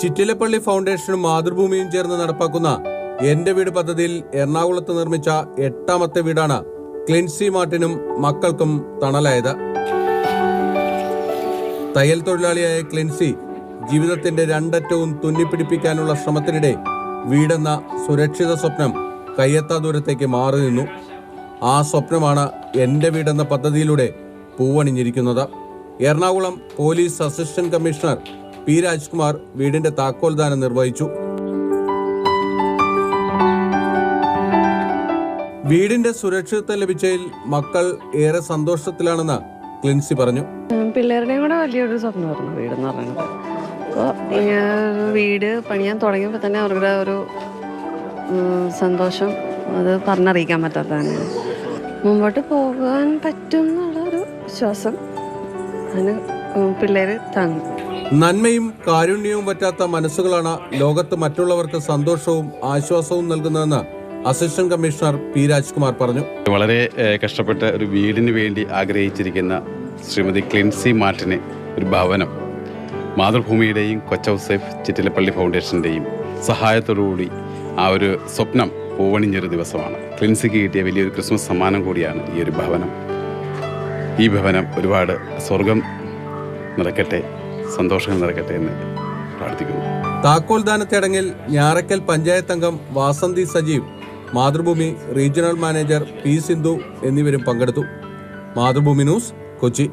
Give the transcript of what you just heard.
ചിറ്റിലപ്പള്ളി ഫൗണ്ടേഷനും മാതൃഭൂമിയും ചേർന്ന് നടപ്പാക്കുന്ന എന്റെ വീട് പദ്ധതിയിൽ എറണാകുളത്ത് നിർമ്മിച്ച എട്ടാമത്തെ വീടാണ് ക്ലിൻസി മാർട്ടിനും മക്കൾക്കും തണലായത്. തയ്യൽ തൊഴിലാളിയായ ക്ലിൻസി ജീവിതത്തിന്റെ രണ്ടറ്റവും തുന്നിപ്പിടിപ്പിക്കാനുള്ള ശ്രമത്തിനിടെ വീടെന്ന സുരക്ഷിത സ്വപ്നം കയ്യെത്താ ദൂരത്തേക്ക് മാറി നിന്നു. ആ സ്വപ്നമാണ് എന്റെ വീടെന്ന പദ്ധതിയിലൂടെ പൂവണിഞ്ഞിരിക്കുന്നത്. Ernakulam police assistant commissioner P Rajkumar വീടിന്റെ താക്കോൽദാനം നിർവഹിച്ചു. വീടിന്റെ സുരക്ഷിതത്വം ലഭിച്ചതിൽ മക്കൾ ഏറെ സന്തോഷത്തിലാണെന്ന് ക്ലിൻസി പറഞ്ഞു. പിള്ളേരുടെയും കൂടെ വലിയൊരു സ്വപ്നമായിരുന്നു വീടെന്ന് പറയുന്നത്. അപ്പോൾ വീട് പണിയാൻ തുടങ്ങിയപ്പോൾ തന്നെ അവരുടെ ഒരു സന്തോഷം അത് പറഞ്ഞറിയിക്കാൻ പറ്റാത്തതാണ് മുമ്പോട്ട് പോകാൻ പറ്റും എന്നുള്ളൊരു വിശ്വാസം അതിന് പിള്ളേർ താങ്ങും നന്മയും കാരുണ്യവും പറ്റാത്ത മനസ്സുകളാണ് ലോകത്ത് മറ്റുള്ളവർക്ക് സന്തോഷവും ആശ്വാസവും നൽകുന്നതെന്ന് അസിസ്റ്റന്റ് കമ്മീഷണർ പി രാജ്കുമാർ പറഞ്ഞു. വളരെ കഷ്ടപ്പെട്ട ഒരു വീടിന് വേണ്ടി ആഗ്രഹിച്ചിരിക്കുന്ന ശ്രീമതി ക്ലിൻസി മാർട്ടിന് ഒരു ഭവനം മാതൃഭൂമിയുടെയും കൊച്ചൗസേഫ് ചിറ്റിലപ്പള്ളി ഫൗണ്ടേഷന്റെയും സഹായത്തോടുകൂടി ആ ഒരു സ്വപ്നം പൂവണിഞ്ഞൊരു ദിവസമാണ്. ക്ലിൻസിക്ക് കിട്ടിയ വലിയൊരു ക്രിസ്മസ് സമ്മാനം കൂടിയാണ് ഈ ഒരു ഭവനം. ഈ ഭവനം ഒരുപാട് സ്വർഗം നിറക്കട്ടെ. സന്തോഷങ്ങൾ നടക്കട്ടെ എന്ന് പ്രാർത്ഥിക്കുന്നു. താക്കോൽ ചടങ്ങിൽ ഞാറക്കൽ പഞ്ചായത്ത് അംഗം Vasanthi Sajeev Mathrubhumi regional manager P Sindhu എന്നിവരും പങ്കെടുത്തു. മാതൃഭൂമി ന്യൂസ് കൊച്ചി.